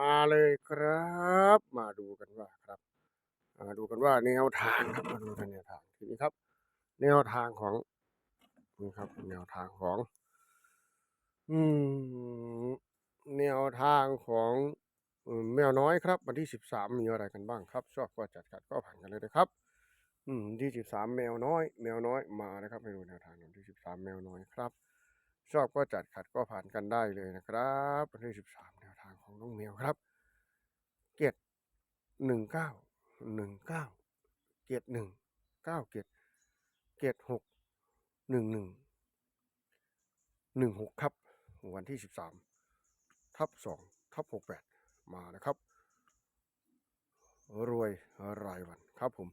มาเลยครับ มาดูกันว่าครับมาดูกันว่าแนวทางครับมาดูกันแนวทางทีนี้ครับ แนวทางของนี่ครับ แนวทางของ อืมแนวทางของอมแมวน้อยครับ วันที่สิบสามมีอะไรกันบ้างครับ ชอบก็จัดขัดก็ผ่านกันเลยนะครับ อืมที่สิบสามแมวน้อย แมวน้อยมานะครับให้ดูแนวทางวันที่สิบสามแมวน้อยครับ ชอบก็จัดขัดก็ผ่านกันได้เลยนะครับวันที่สิบสาม ของน้องแมวครับเกียรติหนึ่งเก้าหนึ่งเก้าเกียรติหนึ่งเก้าเกียรติเกียรติหกหนึ่งหนึ่งหนึ่งหกครับ วันที่สิบสามทับสองทับหกแปดมานะครับ รวยรายวันครับผม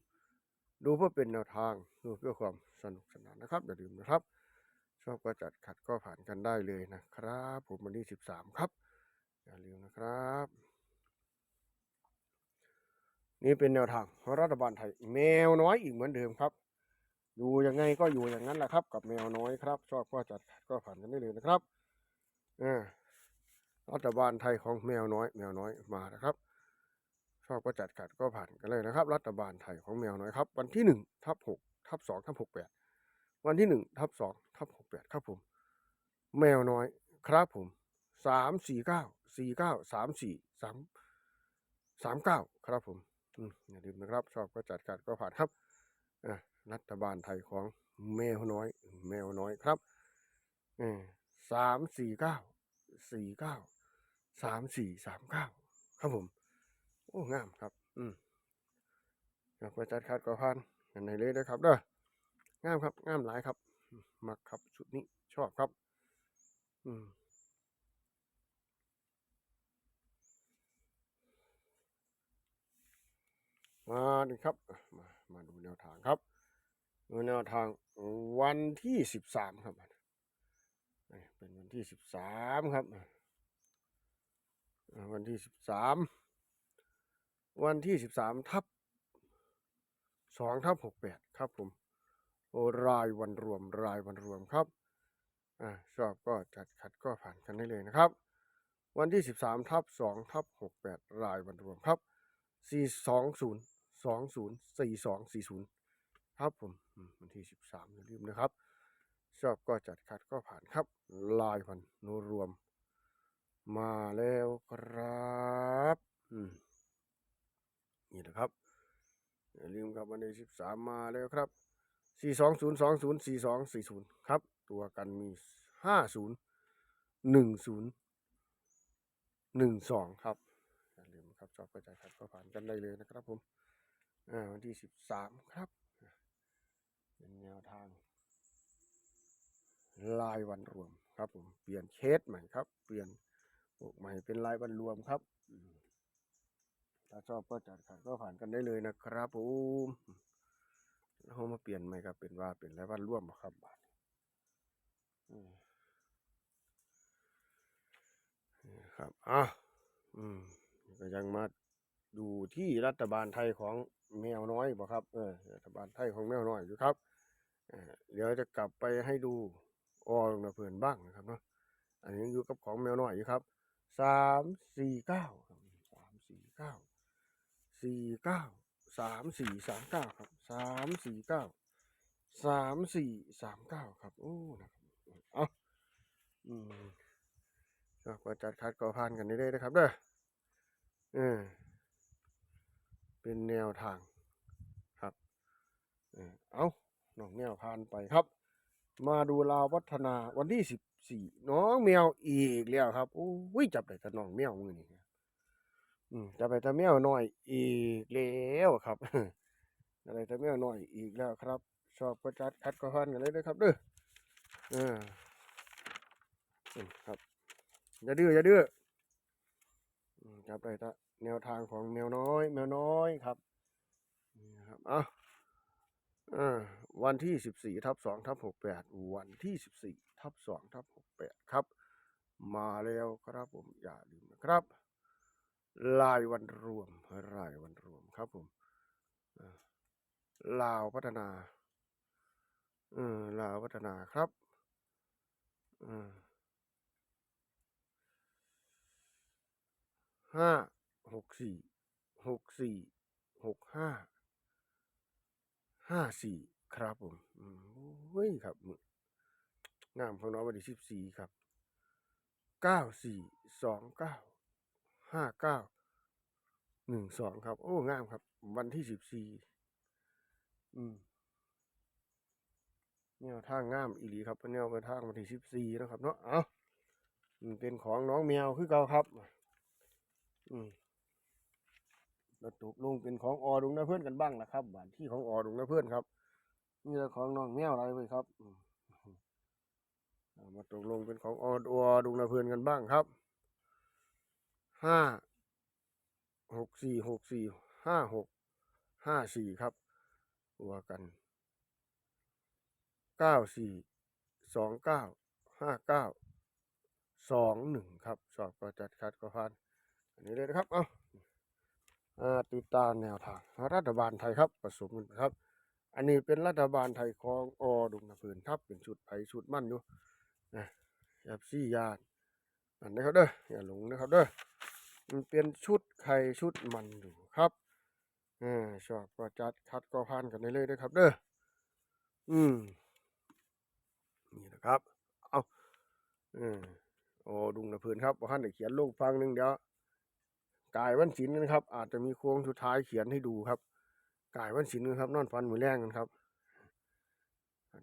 ดูเพื่อเป็นแนวทาง ดูเพื่อความสนุกสนานนะครับ อย่าลืมนะครับ ชอบก็จัดขัดก็ผ่านกันได้เลยนะครับ ผมวันที่สิบสามครับ อย่าลืมนะครับ นี่เป็นแนวทางรัฐบาลไทย แมวน้อยอีกเหมือนเดิมครับอยู่ยังไงก็อยู่อย่างนั้นแหละครับ กับแมวน้อยครับ ชอบก็จัดก็ผ่านกันได้เลยนะครับอ่ารัฐบาลไทยของแมวน้อย แมวน้อยมานะครับชอบก็จัดขัดก็ผ่านกันเลยนะครับ รัฐบาลไทยของแมวน้อยครับ วันที่หนึ่งทับหกทับสองทับหกแปดวันที่หนึ่งทับสองทับหกแปดครับผม แมวน้อยครับผม สามสี่เก้าสี่เก้าสามสี่สามสามเก้าครับผมอย่าลืมนะครับ ชอบก็จัดการก็ผ่านครับรัฐบาลไทยของแมวน้อย แมวน้อยครับสามสี่เก้าสี่เก้าสามสี่สามเก้าครับผม โอ้งามครับ อืมอยากไปจัดคัดก็ผ่านกันในเลยนะครับเด้องามครับงามหลายครับมมักครับชุดนี้ชอบครับ อืม มาดูครับมามาดูแนวทางครับดูแนวทางวันที่สิบสามครับเป็นวันที่สิบสามครับ วันที่สิบสามวันที่สิบสามทับสองทับหกแปดครับผมโอรายวันรวมรายวันรวมครับอชอบก็จัดขัดก็ผ่านกันได้เลยนะครับ วันที่สิบสามทับสองทับหกแปดรายวันรวมครับสี่ สองศูนย์สี่สองสี่ศูนย์ครับผมวันที่สิบสามอย่าลืมนะครับ ชอบก็จัดคัดก็ผ่านครับ ลายพันโนรวม มาแล้วครับอืมนี่นะครับ อย่าลืมครับวันที่สิบสามมาแล้วครับสี่สองศูนย์สองศูนย์สี่สองสี่ศูนย์ครับ ตัวกันมีห้าศูนย์หนึ่งศูนย์หนึ่งสองครับอย่าลืมครับชอบกระจายขัดก็ผ่านกันได้เลยนะครับผม วันที่สิบสามครับ เป็นแนวทาง รายวันรวมครับผมเปลี่ยนเคสใหม่ครับ เปลี่ยนปกใหม่เป็นรายวันรวมครับถ้าชอบก็จัดขัดก็ผ่านกันได้เลยนะครับผมแล้วเรามาเปลี่ยนใหม่ครับเป็นว่าเป็นรายวันรวมครับบาดนี้อืมนี่ครับอะอืมก็ยังมา ดูที่รัฐบาลไทยของแมวน้อยบ่ครับเออรัฐบาลไทยของแมวน้อยอยู่ครับเดี๋ยวจะกลับไปให้ดูออลงนะเพื่อนบ้างนะครับเนาะอันนี้อยู่กับของแมวน้อยอยู่ครับสามสี่เก้าครับสามสี่เก้าสี่เก้าสามสี่สามเก้าครับสามสี่เก้าสามสี่สามเก้าครับโอ้นะครับเอาอืมก็กว่าจัดคัดก็ผ่านกันได้เลยนะครับเด้อเออ เป็นแนวทางครับเอาน้องแมวผ่านไปครับ มาดูลาวพัฒนาวันที่สิบสี่น้องแมวอีกแล้วครับโอ้ยจับได้แต่น้องแมวมือนี่จับได้แต่แมวน้อยอีกแล้วครับจับได้แต่แมวน้อยอีกแล้วครับ ชอบก็จัดคัดก็ผ่านกันเลยนะครับเด้อเอออืมครับอย่าดื้ออย่าดื้อจับได้ตะ แนวทางของแมวน้อย แมวน้อยครับนี่ครับอะอ่าวันที่สิบสี่ทับสองทับหกแปดวันที่สิบสี่ทับสองทับหกแปดครับ มาแล้วครับผมอย่าลืมนะครับรายวันรวมรายวันรวมครับผมลาวพัฒนาเออลาวพัฒนาครับห้า หกสี่หกสี่หกห้าห้าสี่ครับผมเฮ้ยครับงามของน้องวันที่สิบสี่ครับเก้าสี่สองเก้าห้าเก้าหนึ่งสองครับ โอ้งามครับ วันที่สิบสี่อืมแนวทางงามอีหลีครับเป็นแนวทางวันที่สิบสี่นะครับ เนาะเอาอืมเป็นของน้องแมวคือเก่าครับ อืม แล้วตกลงเป็นของออดุงนะเพื่อนกันบ้างนะครับบ้านที่ของออดุงนะเพื่อนครับนี่แหละของน้องแมวอะไรไปครับมาตกลงเป็นของออดุงนะเพื่อนกันบ้างครับห้าหกสี่หกสี่ห้าหกห้าสี่ครับตัวกันเก้าสี่สองเก้าห้าเก้าสองหนึ่งครับ สอบก็จัดคัดก็ผ่านอันนี้เลยนะครับ เอ้า ติดตามแนวทาง รัฐบาลไทยครับผสมกันครับ อันนี้เป็นรัฐบาลไทยของอดุงนาพืนครับเป็นชุดไผ่ชุดมั่นอยู่นะแอบซี่ยานอันนี้ครับเด้ออย่าหลงนะครับเด้อมันเป็นชุดไข่ชุดมันอยู่ครับอ่าชอบก็จัดคัดก็ผ่านกันได้เลยนะครับ เด้ออืมนี่นะครับ เอาเออโอ้ดุงนาพืนครับว่าท่านได้เขียนลงฟังหนึ่งเดี๋ยว กายวันศิลป์นะครับ อาจจะมีโค้งสุดท้ายเขียนให้ดูครับกายวันศิลป์นะครับนอนฝันมือแรงกันครับ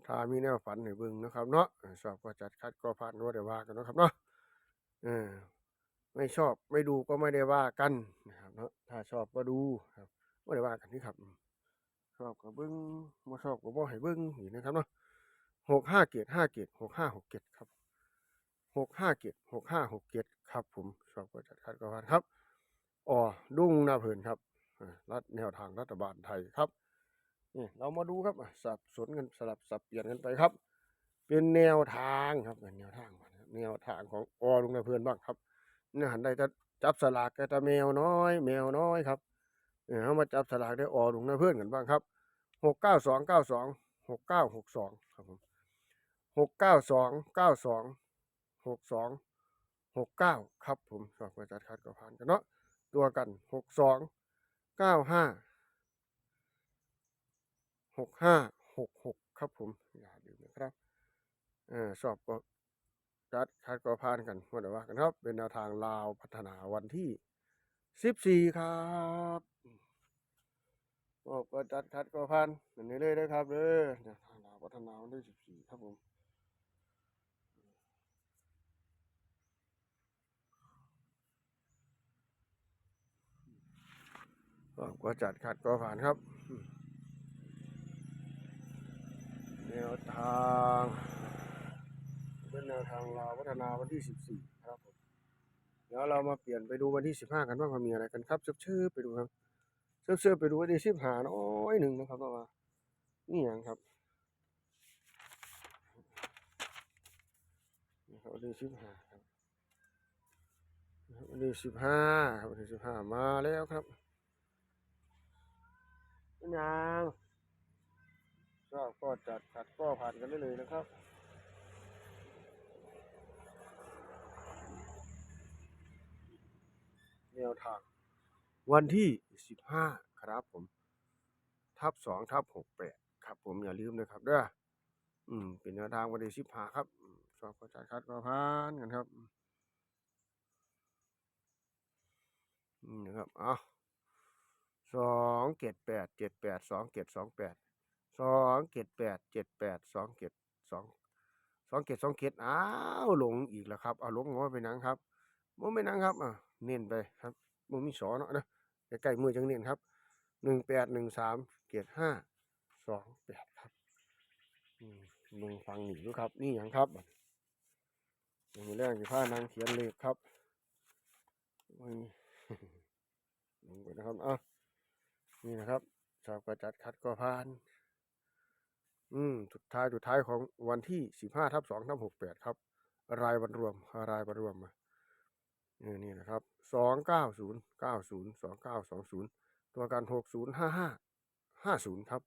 ถ้ามีแนวฝันให้เบิ่งนะครับ เนาะสอบก็จัดคัดก็ผ่านว่ได้ว่ากันนะครับเนาะเออไม่ชอบไม่ดูก็ไม่ได้ว่ากันนะครับเนาะถ้าชอบก็ดูครับไม่ได้ว่ากันนี่ครับ ชอบก็เบิ่งไม่ชอบก็บ่ให้เบิ่งนี่นะครับเนาะหกห้าเกตห้าเกตหกห้าหกเกตครับหกห้าเกตหกห้าหกเกตครับ ผมชอบก็จัดคัดก็ผ่านครับ อ๋อดุ้งนาเพลินครับรัฐแนวทางรัฐบาลไทยครับนี่เรามาดูครับอะสับสนกันสลับสับเปลี่ยนกันไปครับ เป็นแนวทางครับเป็นแนวทางก่อนครับแนวทางของอลุงนาเพลินบ้างครับนี่หันได้จะจับสลากแกตาแมวน้อย แมวน้อยครับเนี่ยเอามาจับสลากได้อลุงนาเพลินกันบ้างครับหกเก้าสองเก้าสองหกเก้าหกสองครับผมหกเก้าสองเก้าสองหกสองหกเก้าครับผมสอบประจัดคัดก็ผ่านกันเนาะ ตัวกันหกสองเก้าห้าหกห้าหกหกครับผมอย่าลืมนะครับอสอบก็จัดคัดก็ผ่านกันว่าแต่ว่ากันครับ เป็นแนวทางลาวพัฒนาวันที่สิบสี่ครับสอบก็จัดคัดก็ผ่านอันนี้เลยนะครับเด้อแนวทางลาวพัฒนาวันที่สิบสี่ครับผม ก็จัดขัดก็ผ่านครับ แนวทางเป็นแนวทางลาวพัฒนาวันที่สิบสี่ครับผมเดี๋ยวเรามาเปลี่ยนไปดูวันที่สิบห้ากันว่ามันมีอะไรกันครับเชื่อๆไปดูครับเชื่อๆไปดูวันที่สิบห้าน้อยหนึ่งนะครับว่านี่อย่างครับนี่ครับวันที่สิบห้าครับวันที่สิบห้าครับวันที่สิบห้ามาแล้วครับ เป็นยังก็ก็จัดขัดก็ผ่านกันได้เลยนะครับแนวทาง วันที่สิบห้าครับผม ทับสองทับหกแปดครับผมอย่าลืมนะครับเด้ออืม เป็นแนวทางวันที่สิบห้าครับอืมสอบก็จัดคัดก็ผ่านกันครับอืมนะครับ เอ้า สองเจ็ดแปดเจ็ดแปดสองเจ็ดสองแปดสองเจ็ดแปดเจ็ดแปดสองเจ็ดสองสองเจ็ดสองเจ็ดอ้าวหลงอีกแล้วครับเอาหลงงอไปนังครับมันไม่นังครับอะเน้นไปครับมันมีสอเนาะนะใกล้ๆมือจังเน้นครับหนึ่งแปดหนึ่งสามเจ็ดห้าสองแปดครับอืมมึงฟังหนีดูครับ นี่หยังครับมือแรกที่ผ้านางเขียนเลขครับลงไปนะครับอะ นี่นะครับชอบกระจัดคัดก็ผ่าน อืมสุดท้ายสุดท้ายของวันที่สิบห้าทับสองทับหกแปดครับ รายวันรวมรายวันรวมมานี่นี่นะครับสองเก้าศูนย์เก้าศูนย์สองเก้าสองศูนย์ตัวการหกศูนย์ห้าห้าห้าศูนย์ครับ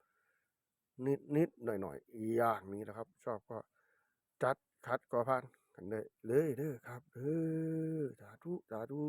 นิดนิดหน่อยหน่อยอย่างนี้นะครับ ชอบก็จัดคัดก็ผ่านกันเลยเลยเด้อครับเออสาธุสาธุ